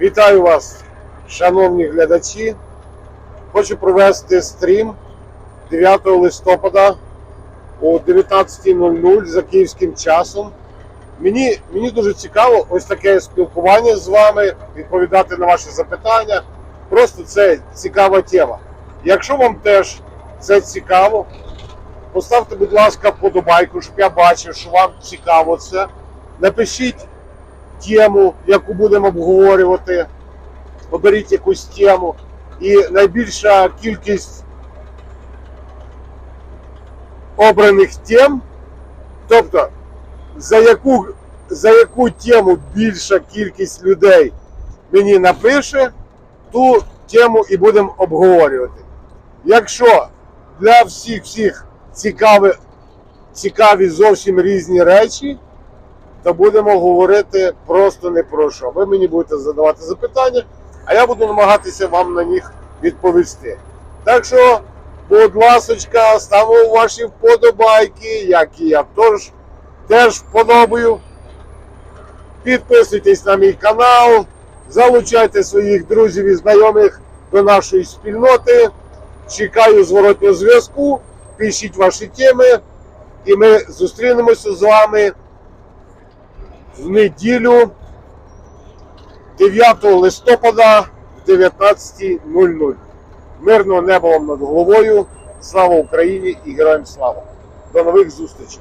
Вітаю вас, шановні глядачі. Хочу провести стрім 9 листопада о 19.00 за київським часом. Мені, мені дуже цікаво ось таке спілкування з вами, відповідати на ваші запитання. Просто це цікава тема. Якщо вам теж це цікаво, поставте, будь ласка, подобайку, щоб я бачив, що вам цікаво це. Напишіть тему, яку будемо обговорювати. Оберіть якусь тему. І найбільша кількість обраних тем, тобто за яку, за яку тему більша кількість людей мені напише, ту тему і будемо обговорювати. Якщо для всіх всіх цікаві, цікаві зовсім різні речі, то будемо говорити просто не про що. Ви мені будете задавати запитання, а я буду намагатися вам на них відповісти. Так що, будь ласочка, ставимо ваші вподобайки, як і я теж, теж вподобаю. Підписуйтесь на мій канал, залучайте своїх друзів і знайомих до нашої спільноти. Чекаю зворотнього зв'язку, пишіть ваші теми, і ми зустрінемося з вами в неділю 9 листопада в 19.00. Мирного неба вам над головою. Слава Україні і героям слава! До нових зустрічей!